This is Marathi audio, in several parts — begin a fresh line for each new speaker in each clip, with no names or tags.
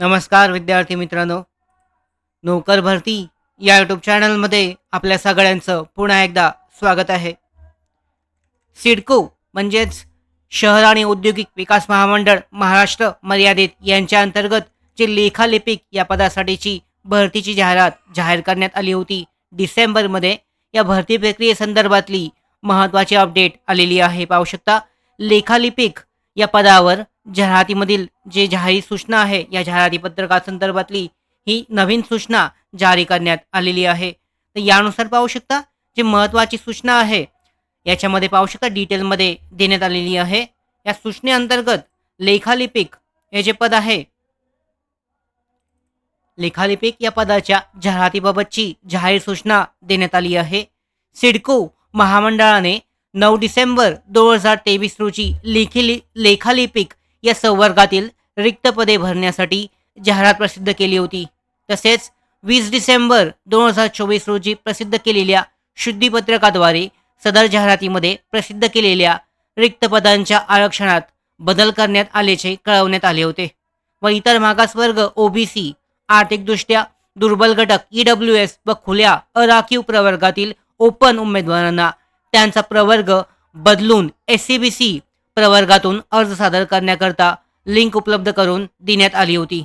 नमस्कार विद्यार्थी मित्रांनो. नोकर भरती या यूट्यूब चॅनलमध्ये आपल्या सगळ्यांचं पुन्हा एकदा स्वागत आहे. सिडको म्हणजेच शहर आणि औद्योगिक विकास महामंडळ महाराष्ट्र मर्यादित यांच्या अंतर्गत जे लेखालिपिक या पदासाठीची भरतीची जाहिरात जाहीर करण्यात आली होती डिसेंबरमध्ये या भरती प्रक्रियेसंदर्भातली महत्त्वाची अपडेट आलेली आहे. पाहू शकता लेखालिपिक या पदावर जाहिरातीमधील जे जाहीर सूचना आहे या जाहिराती पत्रकासंदर्भातली ही नवीन सूचना जारी करण्यात आलेली आहे. तर यानुसार पाहू शकता जे महत्त्वाची सूचना आहे याच्यामध्ये पाहू शकता डिटेलमध्ये देण्यात आलेली आहे. या सूचनेअंतर्गत लेखालिपिक हे जे पद आहे लेखालिपिक या पदाच्या जाहिरातीबाबतची जाहीर सूचना देण्यात आली आहे. सिडको महामंडळाने नऊ डिसेंबर दोन हजार तेवीस रोजी लेखी लेखालिपिक या संवर्गातील रिक्त पदे भरण्यासाठी जाहिरात प्रसिद्ध केली होती. तसेच वीस डिसेंबर दोन हजार चोवीस रोजी प्रसिद्ध केलेल्या शुद्धीपत्रकाद्वारे सदर जाहिरातीमध्ये प्रसिद्ध केलेल्या रिक्त पदांच्या आरक्षणात बदल करण्यात आल्याचे कळवण्यात आले होते व इतर मागासवर्ग ओबीसी आर्थिकदृष्ट्या दुर्बल घटक ई डब्ल्यू एस व खुल्या अराखीव प्रवर्गातील ओपन उमेदवारांना त्यांचा प्रवर्ग बदलून एस सी बी सी प्रवर्गातून अर्ज सादर करण्याकरता लिंक उपलब्ध करून देण्यात आली होती.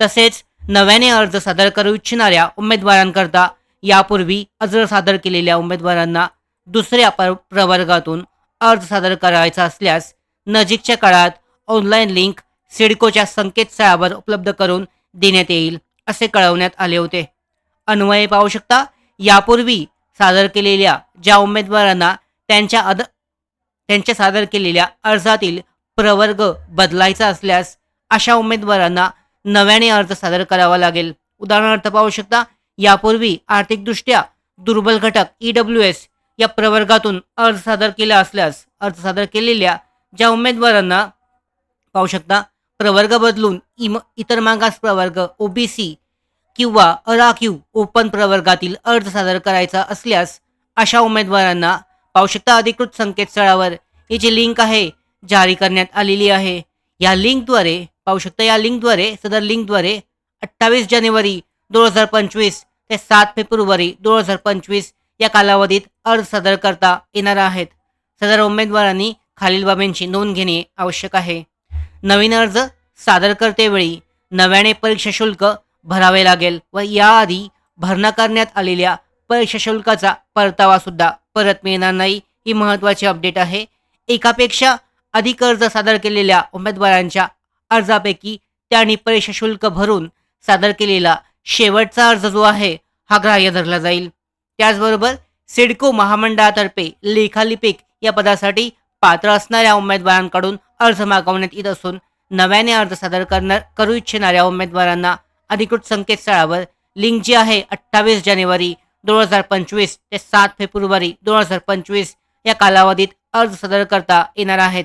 तसेच नव्याने अर्ज सादर करू इच्छिणाऱ्या उमेदवारांकरता यापूर्वी अर्ज सादर केलेल्या उमेदवारांना दुसऱ्या प्र प्रवर्गातून अर्ज सादर करायचा असल्यास नजीकच्या काळात ऑनलाईन लिंक सिडकोच्या संकेतस्थळावर उपलब्ध करून देण्यात येईल असे कळवण्यात आले होते. अन्वये पाहू शकता यापूर्वी सादर केलेल्या ज्या उमेदवारांना त्यांच्या अद त्यांच्या सादर केलेल्या अर्जातील प्रवर्ग बदलायचा असल्यास अशा उमेदवारांना नव्याने अर्ज सादर करावा लागेल. उदाहरणार्थ पाहू शकता यापूर्वी आर्थिकदृष्ट्या दुर्बल घटक ई डब्ल्यू एस या प्रवर्गातून अर्ज सादर केला असल्यास अर्ज सादर केलेल्या ज्या उमेदवारांना पाहू शकता प्रवर्ग बदलून इम इतर मागास प्रवर्ग ओबीसी किंवा अराखीव ओपन प्रवर्गातील अर्ज सादर करायचा असल्यास अशा उमेदवारांना पावशक्ता अधिकृत संकेतस्थळावर ही जी लिंक आहे जारी करण्यात आलेली आहे. या लिंकद्वारे पाहू या लिंकद्वारे सदर लिंकद्वारे अठ्ठावीस जानेवारी दोन हजार पंचवीस ते सात फेब्रुवारी दोन हजार पंचवीस या कालावधीत अर्ज सादर करता येणार आहेत. सदर उमेदवारांनी खालील बाबींची नोंद घेणे आवश्यक आहे. नवीन अर्ज सादर करतेवेळी नव्याने परीक्षा शुल्क भरावे लागेल व याआधी भरणा करण्यात आलेल्या परीक्षा शुल्काचा परतावा सुद्धा परत मिळणार नाही. ही महत्त्वाची अपडेट आहे. एकापेक्षा अधिक अर्ज सादर केलेल्या उमेदवारांच्या अर्जापैकी त्यांनी परीक्षा शुल्क भरून सादर केलेला शेवटचा अर्ज जो आहे हा ग्राह्य धरला जाईल. त्याचबरोबर सिडको महामंडळातर्फे लेखालिपिक या पदासाठी पात्र असणाऱ्या उमेदवारांकडून अर्ज मागवण्यात येत असून नव्याने अर्ज सादर करणार करू इच्छिणाऱ्या उमेदवारांना अधिकृत संकेतस्थळावर लिंक जी आहे अठ्ठावीस जानेवारी दोन हजार पंचवीस ते सात फेब्रुवारी दोन हजार पंचवीस या कालावधीत अर्ज सादर करता येणार आहेत.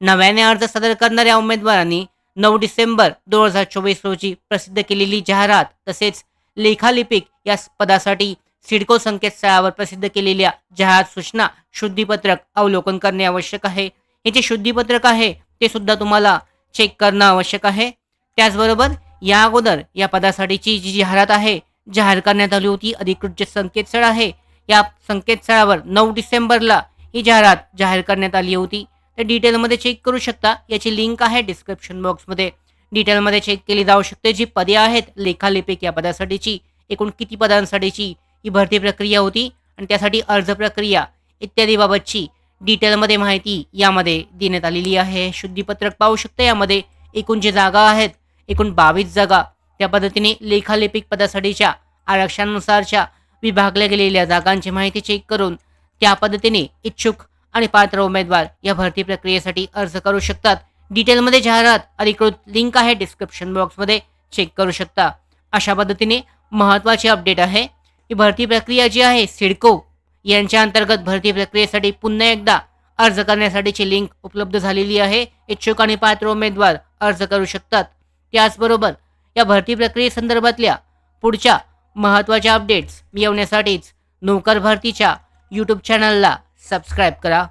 नव्याने अर्ज सादर करणाऱ्या उमेदवारांनी नऊ डिसेंबर दोन हजार चोवीस रोजी प्रसिद्ध केलेली जाहिरात तसेच लेखालिपिक या पदासाठी सिडको संकेतस्थळावर प्रसिद्ध केलेल्या जाहिरात सूचना शुद्धीपत्रक अवलोकन करणे आवश्यक आहे. हे जे शुद्धीपत्रक आहे ते सुद्धा तुम्हाला चेक करणं आवश्यक आहे. त्याचबरोबर या अगोदर या पदासाठीची जी जाहिरात आहे जाहीर करण्यात आली होती अधिकृत जे संकेतस्थळ आहे या संकेतस्थळावर नऊ डिसेंबरला ही जाहिरात जाहीर करण्यात आली होती. तर डिटेलमध्ये चेक करू शकता. याची लिंक आहे डिस्क्रिप्शन बॉक्समध्ये. डिटेलमध्ये चेक केली जाऊ शकते जी पदे आहेत लेखालेपिक या पदासाठीची. एकूण किती पदांसाठीची ही भरती प्रक्रिया होती आणि त्यासाठी अर्ज प्रक्रिया इत्यादी बाबतची डिटेलमध्ये माहिती यामध्ये देण्यात आलेली आहे. शुद्धीपत्रक पाहू शकता यामध्ये एकूण जे जागा आहेत एकूण बावीस जागा त्या पद्धतीने लेखालेपिक पदासाठीच्या आरक्षणानुसारच्या विभागल्या गेलेल्या जागांची माहिती चेक करून त्या पद्धतीने इच्छुक आणि पात्र उमेदवार या भरती प्रक्रियेसाठी अर्ज करू शकतात. डिटेलमध्ये जाहिरात अधिकृत लिंक आहे डिस्क्रिप्शन बॉक्समध्ये. चेक करू शकता. अशा पद्धतीने महत्त्वाचे अपडेट आहे ही भरती प्रक्रिया जी आहे सिडको यांच्या अंतर्गत भरती प्रक्रियेसाठी पुन्हा एकदा अर्ज करण्यासाठीची लिंक उपलब्ध झालेली आहे. इच्छुक आणि पात्र उमेदवार अर्ज करू शकतात. त्याचबरोबर या भरती प्रक्रियेसंदर्भातल्या पुढच्या महत्त्वाच्या अपडेट्स मिळवण्यासाठीच नोकर भरतीच्या यूट्यूब चॅनलला सबस्क्राईब करा.